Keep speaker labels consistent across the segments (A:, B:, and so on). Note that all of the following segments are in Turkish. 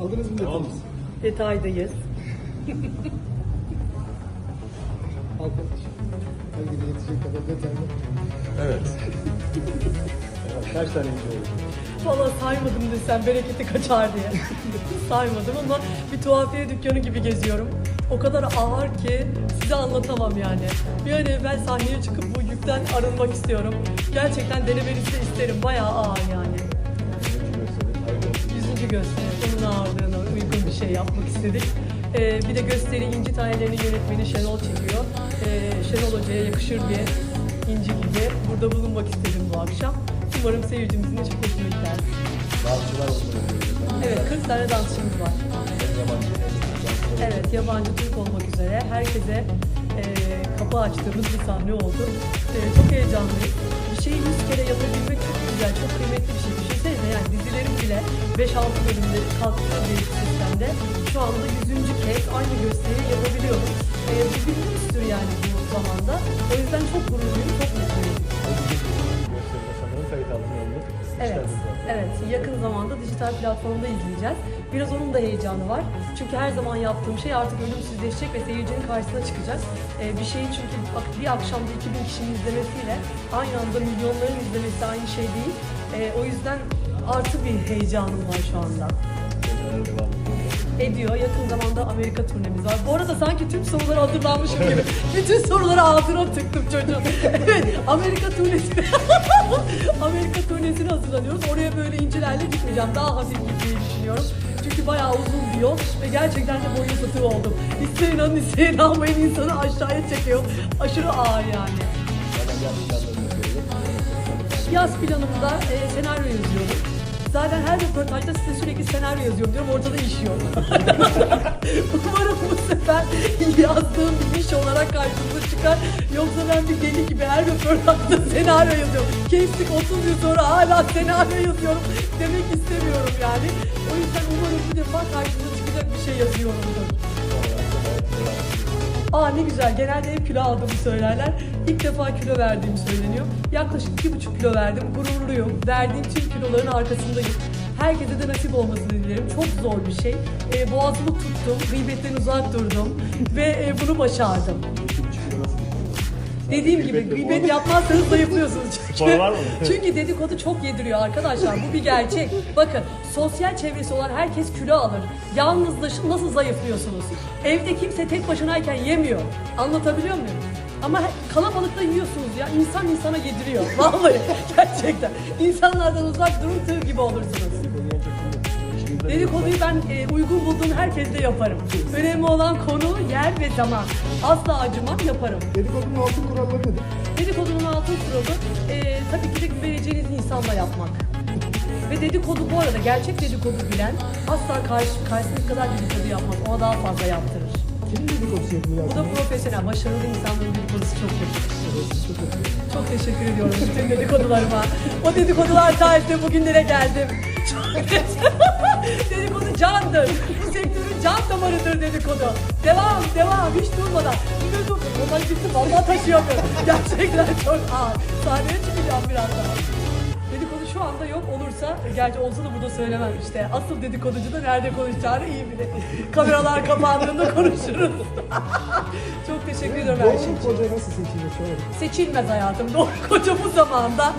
A: Aldınız mı detayınızı?
B: Detaydayız.
A: Hakan. Belki de yetecek kadar detaylı.
C: Evet.
A: Kaç tane ince oldu?
B: Valla saymadım desem bereketi kaçar diye. saymadım ama bir tuhafiye dükkanı gibi geziyorum. O kadar ağır ki size anlatamam yani. Bir an evvel sahneye çıkıp bu yükten arınmak istiyorum. Gerçekten denemenizi de isterim. Bayağı ağır yani. Yüzüncü gösteri. Onun ağırlığına uygun bir şey yapmak istedik. Ee, bir de gösteri İnci Taneleri'nin yönetmeni Şenol çekiyor. Ee, Şenol Hoca'ya yakışır bir inci gibi burada bulunmak istedim bu akşam. Umarım seyircimizin de çok hoşuna gider.
C: Dansçılar olsun.
B: Evet, 40 tane dansçımız var. Evet, yabancı Türk olmak üzere herkese e, kapı açtığımız bir sahne oldu. E, çok heyecanlıyız. Bir şeyi 100 kere yapabilmek çok güzel, çok kıymetli bir şey. Düşünsenize yani dizilerim bile 5-6 bölümde kalktığı bir sistemde şu anda 100. kez aynı gösteriyi yapabiliyorum. Yakın zamanda dijital platformda izleyeceğiz. Biraz onun da heyecanı var. Çünkü her zaman yaptığım şey artık ölümsüzleşecek ve seyircinin karşısına çıkacağız. Ee, bir şeyi çünkü bir akşamda 2000 kişinin izlemesiyle aynı anda milyonların izlemesi aynı şey değil. Ee, o yüzden artı bir heyecanım var şu anda.
C: Ediyor.
B: Yakın zamanda Amerika turnemiz var. Bu arada sanki tüm sorulara hazırlanmışım gibi. Bütün soruları ağzına tıktım çocuğum. Evet, Amerika turnesi. Amerika turnesine hazırlanıyoruz. Oraya böyle incilerle gitmeyeceğim. Daha hafif gitmeyi düşünüyorum. Çünkü bayağı uzun bir yol ve gerçekten de boyun fıtığı oldum. İsteyin alın isteyin almayın insanı aşağıya çekiyor. Aşırı ağır yani. Yaz planımda e, senaryo yazıyorum. Zaten her röportajda size sürekli senaryo yazıyorum diyorum ortada iş yok. Umarım bu sefer yazdığım bir iş olarak karşımıza çıkar. Yoksa ben bir deli gibi her röportajda senaryo yazıyorum. Kestik 30 yıl sonra hala senaryo yazıyorum demek istemiyorum yani. O yüzden umarım bu defa karşımıza çıkacak bir şey yazıyorumdur. Aa ne güzel. Genelde hep kilo aldığımı söylerler. İlk defa kilo verdiğim söyleniyor. Yaklaşık iki buçuk kilo verdim. Gururluyum. Verdiğim tüm kiloların arkasındayım. Herkese de nasip olmasını dilerim. Çok zor bir şey. Ee, boğazımı tuttum. Gıybetten uzak durdum. Ve e, bunu başardım. Dediğim gibi gıybet yapmazsanız zayıflıyorsunuz. Çünkü,
C: Spor var mı?
B: çünkü dedikodu çok yediriyor arkadaşlar. Bu bir gerçek. Bakın sosyal çevresi olan herkes kilo alır. Yalnızlaşın nasıl zayıflıyorsunuz? Evde kimse tek başınayken yemiyor. Anlatabiliyor muyum? Ama kalabalıkta yiyorsunuz ya. İnsan insana yediriyor. Vallahi gerçekten. İnsanlardan uzak durun tığ gibi olursunuz. Dedikoduyu ben e, uygun bulduğum herkesle yaparım. Önemli olan konu, yer ve zaman. Asla acımam, yaparım.
A: Dedikodunun altın kuralları nedir?
B: Dedikodunun altın kuralı e, tabii ki de güveneceğiniz insanla yapmak. Ve dedikodu bu arada gerçek dedikodu bilen asla karşı, karşısındaki kadar dedikodu yapmaz. Ona daha fazla yaptırır.
A: Kimin dedikodusu yapıyor
B: Bu da profesyonel, başarılı insanların dedikodusu çok
A: önemli.
B: Çok teşekkür ediyorum bütün dedikodularıma. O dedikodular sayesinde bugünlere geldim. Dedikodu candır. Bu sektörün can damarıdır dedikodu. Devam, devam, hiç durmadan. Dur, ondan gitti, vallahi taşıyamıyorum. Gerçekten çok ağır. Sahneye çıkacağım birazdan. Dedikodu şu anda yok olursa, gerçi olsa da burada söylemem işte. Asıl dedikoducu da nerede konuşacağını iyi bilir. Kameralar kapandığında konuşuruz. çok teşekkür ediyorum her şey
A: Doğru
B: için
A: koca nasıl seçilir? Soralım.
B: seçilmez hayatım. Doğru koca bu zamanda.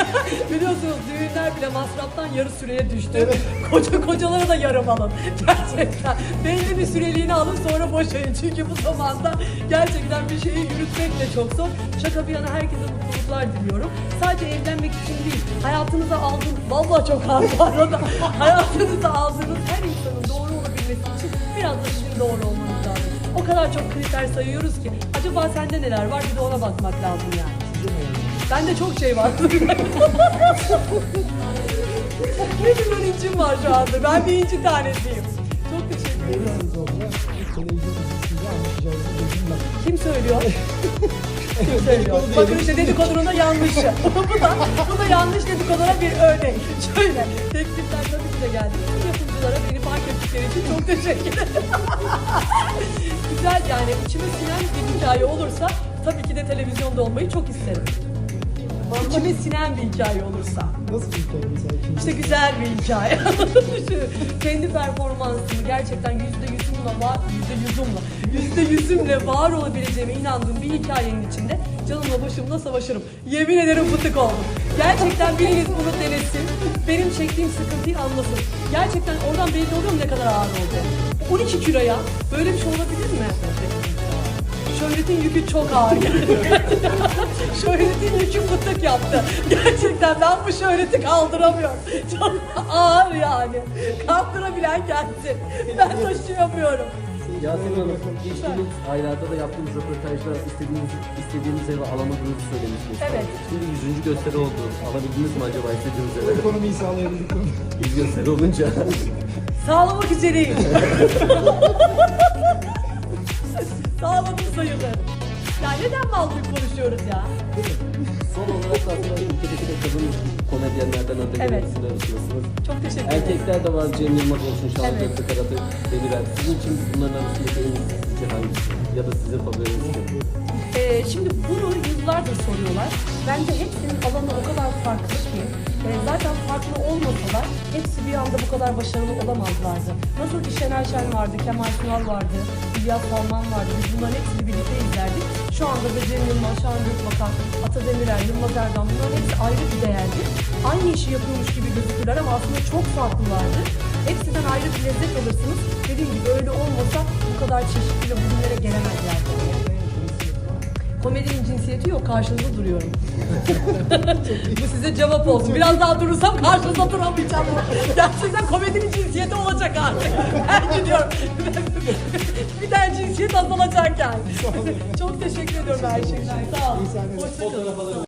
B: Biliyorsunuz düğünler bile masraftan yarı süreye düştü. Koca kocalara da yarım alın. Gerçekten. Belli bir süreliğini alın sonra boşayın. Çünkü bu zamanda gerçekten bir şeyi yürütmek de çok zor. Şaka bir yana herkese mutluluklar diliyorum. Sadece evlenmek için değil. Hayatınıza aldığınız, vallahi çok ağır arada. Hayatınıza aldığınız her insanın doğru olabilmesi için biraz da sizin doğru olmanız lazım. O kadar çok kriter sayıyoruz ki. Acaba sende neler var bir de ona bakmak lazım yani. Bende çok şey var. ne milyon incim var şu anda. Ben bir inci tanesiyim. Çok teşekkür ederim. Kim söylüyor? Kim? Bakın işte dedikodunun da yanlışı. bu da, bu da yanlış dedikodulara bir örnek. Şöyle, teklifler tabii ki de geldi. Bütün yapımcılara beni fark ettikleri için çok teşekkür ederim. Güzel yani içime sinen bir hikaye olursa tabii ki de televizyonda olmayı çok isterim. İçime sinen bir hikaye olursa.
A: Nasıl bir hikaye mesela?
B: İşte güzel bir hikaye. Kendi performansımı gerçekten yüzde yüzümle var, yüzde yüzümle, yüzde yüzümle var olabileceğime inandığım bir hikayenin içinde canımla başımla savaşırım. Yemin ederim fıtık oldum. Gerçekten biriniz bunu denesin. Benim çektiğim sıkıntıyı anlasın. Gerçekten oradan belli oluyor mu ne kadar ağır oldu. 12 kiloya böyle bir şey olabilir mi? Şöhretin yükü çok ağır geldi. Yaptı. Gerçekten ben bu şöhreti kaldıramıyorum. Çok ağır yani. Kaldırabilen gelsin. Ben taşıyamıyorum.
D: Yasemin Hanım, geçtiğimiz aylarda da yaptığımız röportajda istediğiniz, istediğiniz evi alamadığınızı söylemiştiniz.
B: Evet.
D: Şimdi 100. gösteri oldu. Alabildiniz mi acaba istediğiniz evi?
A: ekonomiyi sağlayabildik mi?
D: 100 gösteri olunca.
B: Sağlamak üzereyim. Sağladım sayılır. Ya neden mal gibi konuşuyoruz ya?
D: Son olarak da aslında ülkedeki de kadın komedyenlerden
B: Evet.
D: ödemesini arasındasınız.
B: Çok teşekkür ederim.
D: Erkekler de var Cem Yılmaz olsun, Şahan
B: Evet.
D: Gökçe, Karatı Demirel. Sizin için bunların arasındaki en sizce hangisi? Ya da sizin favoriniz kim?
B: Ee, şimdi bunu yıllardır soruyorlar. Bence hepsinin alanı o kadar farklı ki e, zaten farklı olmasalar hepsi bir anda bu kadar başarılı olamazlardı. Nasıl ki Şener Şen vardı, Kemal Sunal vardı, İlyas Salman vardı. Biz bunların hepsini birlikte izlerdik. Şu anda da Cem Yılmaz, Şahan Gökbakan, Ata Demirer, Yılmaz Erdoğan bunların hepsi ayrı bir değerdi. Aynı işi yapıyormuş gibi gözükürler ama aslında çok farklılardı. Hepsinden ayrı bir lezzet alırsınız. Dediğim gibi öyle olmasa bu kadar çeşitli bugünlere gelemezlerdi. Komedinin cinsiyeti yok, karşınızda duruyorum. Bu size cevap olsun. Biraz daha durursam karşınızda duramayacağım. Gerçekten komedinin cinsiyeti olacak artık. Ben gidiyorum. bir tane cinsiyet azalacak yani. Çok teşekkür ediyorum her şey için. Sağ olun. Hoşçakalın.